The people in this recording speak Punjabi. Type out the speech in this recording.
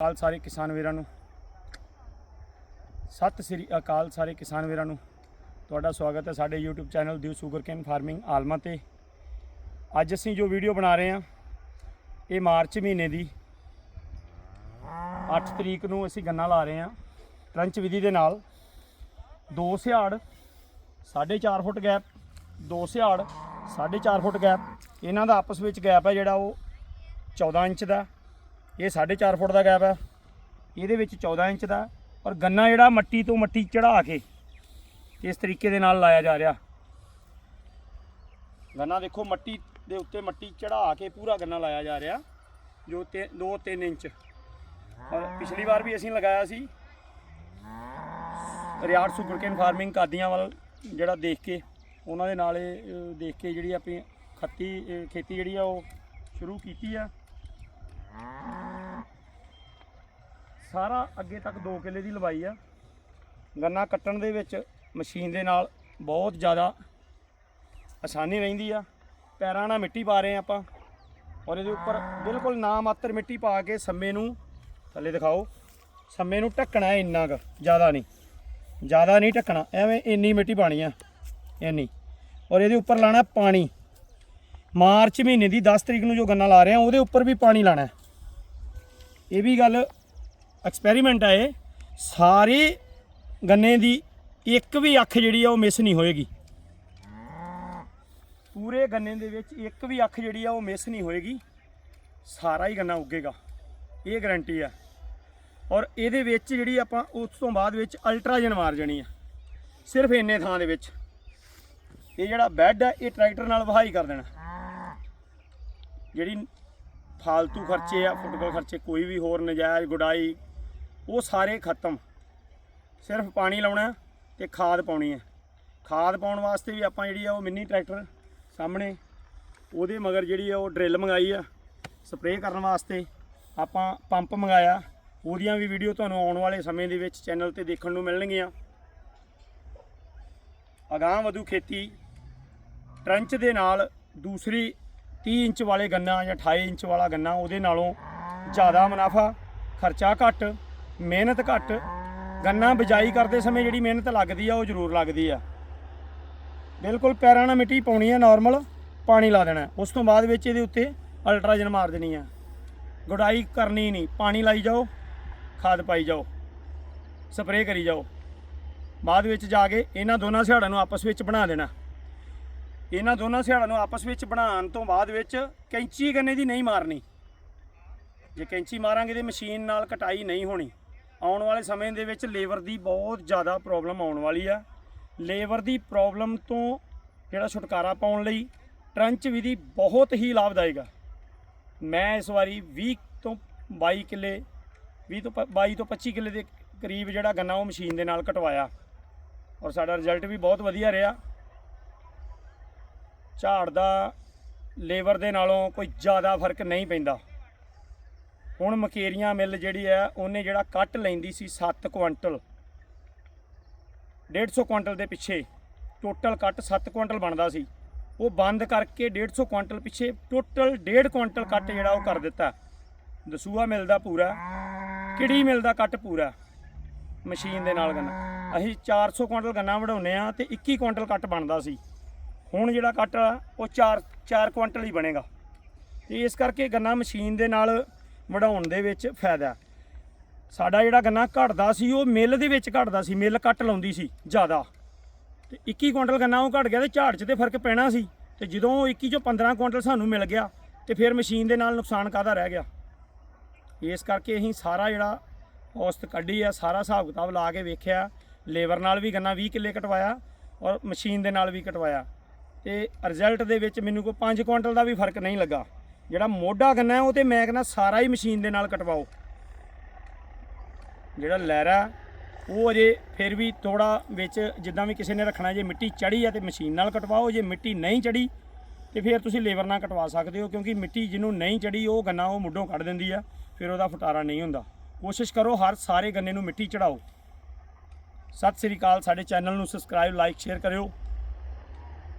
ਅਕਾਲ ਸਾਰੇ ਕਿਸਾਨ ਵੀਰਾਂ ਨੂੰ। ਸਤਿ ਸ੍ਰੀ ਅਕਾਲ ਸਾਰੇ ਕਿਸਾਨ ਵੀਰਾਂ ਨੂੰ। ਤੁਹਾਡਾ ਸਵਾਗਤ ਹੈ ਸਾਡੇ YouTube ਚੈਨਲ ਦਿਵ ਸ਼ੂਗਰਕੇਨ ਫਾਰਮਿੰਗ ਆਲਮਾ ਤੇ। ਅੱਜ ਅਸੀਂ ਜੋ ਵੀਡੀਓ ਬਣਾ ਰਹੇ ਹਾਂ, ਇਹ ਮਾਰਚ ਮਹੀਨੇ ਦੀ। 8 ਤਰੀਕ ਨੂੰ ਅਸੀਂ ਗੰਨਾ ਲਾ ਰਹੇ ਹਾਂ, ਟਰੰਚ ਵਿਧੀ ਦੇ ਨਾਲ। ਦੋ ਸਿਆੜ 4.5 ਫੁੱਟ ਗੈਪ, ਦੋ ਸਿਆੜ 4.5 ਫੁੱਟ ਗੈਪ। ਇਹਨਾਂ ਦਾ ਆਪਸ ਵਿੱਚ ਗੈਪ ਹੈ ਜਿਹੜਾ ਉਹ 14 ਇੰਚ ਦਾ। ਇਹ 4.5 ਫੁੱਟ ਦਾ ਗੈਪ ਹੈ ਇਹਦੇ ਵਿੱਚ 14 ਇੰਚ ਦਾ, ਔਰ ਗੰਨਾ ਜਿਹੜਾ ਮੱਟੀ ਤੋਂ ਮੱਟੀ ਚੜਾ ਕੇ ਇਸ ਤਰੀਕੇ ਦੇ ਨਾਲ ਲਾਇਆ ਜਾ ਰਿਹਾ। ਗੰਨਾ ਦੇਖੋ ਮੱਟੀ ਦੇ ਉੱਤੇ ਮੱਟੀ ਚੜਾ ਕੇ ਪੂਰਾ ਗੰਨਾ ਲਾਇਆ ਜਾ ਰਿਹਾ, ਜੋ 2-3 ਇੰਚ। ਔਰ ਪਿਛਲੀ ਵਾਰ ਵੀ ਅਸੀਂ ਲਗਾਇਆ ਸੀ। ਰਿਆੜ ਸੁਗਰਕੇਨ ਫਾਰਮਿੰਗ ਕਾਦੀਆਂ ਵੱਲ ਜਿਹੜਾ ਦੇਖ ਕੇ, ਉਹਨਾਂ ਦੇ ਨਾਲ ਦੇਖ ਕੇ ਜਿਹੜੀ ਆਪਣੀ ਖੱਤੀ ਖੇਤੀ ਜਿਹੜੀ ਆ ਉਹ ਸ਼ੁਰੂ ਕੀਤੀ ਆ। ਸਾਰਾ ਅੱਗੇ ਤੱਕ 2 ਕਿੱਲੇ ਦੀ ਲਵਾਈ ਆ। ਗੰਨਾ ਕੱਟਣ ਦੇ ਵਿੱਚ ਮਸ਼ੀਨ ਦੇ ਨਾਲ ਬਹੁਤ ਜ਼ਿਆਦਾ ਆਸਾਨੀ ਰਹਿੰਦੀ ਆ। ਪੈਰਾਂ ਨਾਲ ਮਿੱਟੀ ਪਾ ਰਹੇ ਆ ਆਪਾਂ। ਔਰ ਇਹਦੇ ਉੱਪਰ ਬਿਲਕੁਲ ਨਾ ਮਾਤਰ ਮਿੱਟੀ ਪਾ ਕੇ ਸੰਮੇ ਨੂੰ ਥੱਲੇ ਦਿਖਾਓ। ਸੰਮੇ ਨੂੰ ਢੱਕਣਾ ਇੰਨਾ ਕੁ, ਜ਼ਿਆਦਾ ਨਹੀਂ। ਜ਼ਿਆਦਾ ਨਹੀਂ ਢੱਕਣਾ, ਐਵੇਂ ਇੰਨੀ ਮਿੱਟੀ ਪਾਣੀ ਆ, ਇੰਨੀ। ਔਰ ਇਹਦੇ ਉੱਪਰ ਲਾਣਾ ਪਾਣੀ। ਮਾਰਚ ਮਹੀਨੇ ਦੀ 10 ਤਰੀਕ ਨੂੰ ਜੋ ਗੰਨਾ ਲਾ ਰਹੇ ਆ, ਉਹਦੇ ਉੱਪਰ ਵੀ ਪਾਣੀ ਲਾਣਾ ਇਹ ਵੀ ਗੱਲ ਐਕਸਪੈਰੀਮੈਂਟ ਆ ਇਹ, ਸਾਰੇ ਗੰਨੇ ਦੀ ਇੱਕ ਵੀ ਅੱਖ ਜਿਹੜੀ ਆ ਉਹ ਮਿਸ ਨਹੀਂ ਹੋਏਗੀ। ਪੂਰੇ ਗੰਨੇ ਦੇ ਵਿੱਚ ਇੱਕ ਵੀ ਅੱਖ ਜਿਹੜੀ ਆ ਉਹ ਮਿਸ ਨਹੀਂ ਹੋਏਗੀ। ਸਾਰਾ ਹੀ ਗੰਨਾ ਉੱਗੇਗਾ। ਇਹ ਗਾਰੰਟੀ ਆ। ਔਰ ਇਹਦੇ ਵਿੱਚ ਜਿਹੜੀ ਆਪਾਂ ਉਸ ਤੋਂ ਬਾਅਦ ਵਿੱਚ ਅਲਟਰਾਜਨ ਮਾਰ ਜਾਣੀ ਆ। ਸਿਰਫ ਇੰਨੇ ਥਾਂ ਦੇ ਵਿੱਚ। ਇਹ ਜਿਹੜਾ ਬੈੱਡ ਹੈ ਇਹ ਟਰੈਕਟਰ ਨਾਲ ਵਹਾਈ ਕਰ ਦੇਣਾ। ਜਿਹੜੀ ਫਾਲਤੂ ਖਰਚੇ ਆ ਫੁੱਟਬਾਲ ਖਰਚੇ, ਕੋਈ ਵੀ ਹੋਰ ਨਜਾਇਜ਼ ਗੁਡਾਈ ਉਹ ਸਾਰੇ ਖਤਮ। ਸਿਰਫ ਪਾਣੀ ਲਾਉਣਾ ਤੇ ਖਾਦ ਪਾਉਣੀ ਹੈ। ਖਾਦ ਪਾਉਣ ਵਾਸਤੇ ਵੀ ਆਪਾਂ ਜਿਹੜੀ ਆ ਉਹ ਮਿੰਨੀ ਟਰੈਕਟਰ ਸਾਹਮਣੇ, ਉਹਦੇ ਮਗਰ ਜਿਹੜੀ ਆ ਉਹ ਡਰਿੱਲ ਮੰਗਾਈ ਆ ਸਪਰੇਅ ਕਰਨ ਵਾਸਤੇ। ਆਪਾਂ ਪੰਪ ਮੰਗਾਇਆ, ਉਹਦੀਆਂ ਵੀ ਵੀਡੀਓ ਤੁਹਾਨੂੰ ਆਉਣ ਵਾਲੇ ਸਮੇਂ ਦੇ ਵਿੱਚ ਚੈਨਲ ਤੇ ਦੇਖਣ ਨੂੰ ਮਿਲਣਗੀਆਂ। ਅਗਾਂਹ ਵਧੂ ਖੇਤੀ, ਟਰੰਚ ਦੇ ਨਾਲ ਦੂਸਰੀ 30 ਇੰਚ ਵਾਲੇ ਗੰਨਾ ਜਾਂ 28 ਇੰਚ ਵਾਲਾ ਗੰਨਾ, ਉਹਦੇ ਨਾਲੋਂ ਜ਼ਿਆਦਾ ਮੁਨਾਫਾ, ਖਰਚਾ ਘੱਟ। ਮਿਹਨਤ ਘੱਟ, ਗੰਨਾ ਬਿਜਾਈ ਕਰਦੇ ਸਮੇਂ ਜਿਹੜੀ ਮਿਹਨਤ ਲੱਗਦੀ ਆ, ਉਹ ਜ਼ਰੂਰ ਲੱਗਦੀ ਆ। ਬਿਲਕੁਲ ਪੈਰਾਂ ਨਾਲ ਮਿੱਟੀ ਪਾਉਣੀ ਆ ਨਾਰਮਲ ਪਾਣੀ ਲਾ ਦੇਣਾ। ਉਸ ਤੋਂ ਬਾਅਦ ਵਿੱਚ ਇਹਦੇ ਉੱਤੇ ਅਲਟਰਾਜਨ ਮਾਰ ਦੇਣੀ ਆ। ਗੁਡਾਈ ਕਰਨੀ ਨਹੀਂ, ਪਾਣੀ ਲਾਈ ਜਾਓ, ਖਾਦ ਪਾਈ ਜਾਓ, ਸਪਰੇਅ ਕਰੀ ਜਾਓ। ਬਾਅਦ ਵਿੱਚ ਜਾ ਕੇ ਇਹਨਾਂ ਦੋਨਾਂ ਸਿਹਾੜਾਂ ਨੂੰ ਆਪਸ ਵਿੱਚ ਬਣਾ ਦੇਣਾ। ਇਹਨਾਂ ਦੋਨਾਂ ਸਿਹਾੜਾਂ ਨੂੰ ਆਪਸ ਵਿੱਚ ਬਣਾਉਣ ਤੋਂ ਬਾਅਦ ਵਿੱਚ ਕੈਂਚੀ ਗੰਨੇ ਦੀ ਨਹੀਂ ਮਾਰਨੀ। ਜੇ ਕੈਂਚੀ ਮਾਰਾਂਗੇ ਤੇ ਮਸ਼ੀਨ ਨਾਲ ਕਟਾਈ ਨਹੀਂ ਹੋਣੀ। ਆਉਣ ਵਾਲੇ ਸਮੇਂ ਦੇ ਵਿੱਚ ਲੇਬਰ ਦੀ ਬਹੁਤ ਜ਼ਿਆਦਾ ਪ੍ਰੋਬਲਮ ਆਉਣ ਵਾਲੀ ਆ। ਲੇਬਰ ਦੀ ਪ੍ਰੋਬਲਮ ਤੋਂ ਜਿਹੜਾ ਛੁਟਕਾਰਾ ਪਾਉਣ ਲਈ ਟਰੰਚ ਵਿਧੀ ਬਹੁਤ ਹੀ ਲਾਭਦਾਇਕ ਆ। ਮੈਂ ਇਸ ਵਾਰੀ 20 ਤੋਂ 22 ਕਿੱਲੇ 20 ਤੋਂ ਪ- 22 ਤੋਂ 25 ਕਿੱਲੇ ਦੇ ਕਰੀਬ ਜਿਹੜਾ ਗੰਨਾ ਉਹ ਮਸ਼ੀਨ ਦੇ ਨਾਲ ਕਟਵਾਇਆ। ਔਰ ਸਾਡਾ ਰਿਜ਼ਲਟ ਵੀ ਬਹੁਤ ਵਧੀਆ ਰਿਹਾ। ਝਾੜ ਦਾ ਲੇਬਰ ਦੇ ਨਾਲੋਂ ਕੋਈ ਜ਼ਿਆਦਾ ਫ਼ਰਕ ਨਹੀਂ ਪੈਂਦਾ। ਹੁਣ ਮਕੇਰੀਆਂ ਮਿੱਲ ਜਿਹੜੀ ਹੈ, ਉਹਨੇ ਜਿਹੜਾ ਕੱਟ ਲੈਂਦੀ ਸੀ 7 ਕੁਇੰਟਲ 150 ਕੁਇੰਟਲ ਦੇ ਪਿੱਛੇ, ਟੋਟਲ ਕੱਟ 7 ਕੁਇੰਟਲ ਬਣਦਾ ਸੀ। ਉਹ ਬੰਦ ਕਰਕੇ 150 ਕੁਇੰਟਲ ਪਿੱਛੇ ਟੋਟਲ 1.5 ਕੁਇੰਟਲ ਕੱਟ ਜਿਹੜਾ ਉਹ ਕਰ ਦਿੱਤਾ। ਦਸੂਆ ਮਿਲਦਾ ਪੂਰਾ ਕਿਹੜੀ ਮਿਲਦਾ ਕੱਟ ਪੂਰਾ, ਮਸ਼ੀਨ ਦੇ ਨਾਲ ਗੰਨਾ। ਅਸੀਂ 400 ਕੁਇੰਟਲ ਗੰਨਾ ਵਢਾਉਂਦੇ ਆ ਤੇ 21 ਕੁਇੰਟਲ ਕੱਟ ਬਣਦਾ ਸੀ। ਹੁਣ ਜਿਹੜਾ ਕੱਟ ਉਹ 4 4 ਕੁਇੰਟਲ ਹੀ ਬਣੇਗਾ। ਤੇ ਇਸ ਕਰਕੇ ਗੰਨਾ ਮਸ਼ੀਨ ਦੇ ਨਾਲ ਵਢਾਉਣ ਦੇ ਵਿੱਚ ਫਾਇਦਾ। ਸਾਡਾ ਜਿਹੜਾ ਗੰਨਾ ਘਟਦਾ ਸੀ, ਉਹ ਮਿੱਲ ਦੇ ਵਿੱਚ ਘਟਦਾ ਸੀ, ਮਿੱਲ ਕੱਟ ਲਾਉਂਦੀ ਸੀ ਜ਼ਿਆਦਾ। ਤੇ 21 ਕੁਇੰਟਲ ਗੰਨਾ ਉਹ ਘਟ ਗਿਆ ਤੇ ਝਾੜ 'ਚ ਤੇ ਫ਼ਰਕ ਪੈਣਾ ਸੀ। ਤੇ ਜਦੋਂ ਉਹ 21 ਚੋਂ 15 ਕੁਇੰਟਲ ਸਾਨੂੰ ਮਿਲ ਗਿਆ, ਤੇ ਫਿਰ ਮਸ਼ੀਨ ਦੇ ਨਾਲ ਨੁਕਸਾਨ ਕਾਹਦਾ ਰਹਿ ਗਿਆ? ਇਸ ਕਰਕੇ ਅਸੀਂ ਸਾਰਾ ਜਿਹੜਾ ਔਸਤ ਕੱਢੀ ਆ, ਸਾਰਾ ਹਿਸਾਬ ਕਿਤਾਬ ਲਾ ਕੇ ਵੇਖਿਆ। ਲੇਬਰ ਨਾਲ ਵੀ ਗੰਨਾ 20 ਕਿੱਲੇ ਕਟਵਾਇਆ ਔਰ ਮਸ਼ੀਨ ਦੇ ਨਾਲ ਵੀ ਕਟਵਾਇਆ। ਤੇ ਰਿਜ਼ਲਟ ਦੇ ਵਿੱਚ ਮੈਨੂੰ ਕੋਈ 5 ਕੁਇੰਟਲ ਦਾ ਵੀ ਫ਼ਰਕ ਨਹੀਂ ਲੱਗਾ। ਜਿਹੜਾ ਮੋਢਾ ਗੰਨਾ ਉਹ ਤੇ ਮੈਂ ਕਹਿੰਦਾ ਸਾਰਾ ਹੀ ਮਸ਼ੀਨ ਦੇ ਨਾਲ ਕਟਵਾਓ। ਜਿਹੜਾ ਲਹਿਰਾ, ਉਹ ਅਜੇ ਫਿਰ ਵੀ ਥੋੜਾ ਵਿੱਚ ਜਿੱਦਾਂ ਵੀ ਕਿਸੇ ਨੇ ਰੱਖਣਾ, ਜੇ ਮਿੱਟੀ ਚੜੀ ਆ ਤੇ ਮਸ਼ੀਨ ਨਾਲ ਕਟਵਾਓ, ਜੇ ਮਿੱਟੀ ਨਹੀਂ ਚੜੀ ਤੇ ਫਿਰ ਤੁਸੀਂ ਲੇਬਰ ਨਾਲ ਕਟਵਾ ਸਕਦੇ ਹੋ, ਕਿਉਂਕਿ ਮਿੱਟੀ ਜਿਹਨੂੰ ਨਹੀਂ ਚੜੀ ਉਹ ਗੰਨਾ ਉਹ ਮੁੱਢੋਂ ਕੱਢ ਦਿੰਦੀ ਆ, ਫਿਰ ਉਹਦਾ ਫਟਾਰਾ ਨਹੀਂ ਹੁੰਦਾ। ਕੋਸ਼ਿਸ਼ ਕਰੋ ਹਰ ਸਾਰੇ ਗੰਨੇ ਨੂੰ ਮਿੱਟੀ ਚੜਾਓ ਸਤਿ ਸ੍ਰੀ ਅਕਾਲ, ਸਾਡੇ ਚੈਨਲ ਨੂੰ ਸਬਸਕ੍ਰਾਈਬ ਲਾਈਕ ਸ਼ੇਅਰ ਕਰਿਓ।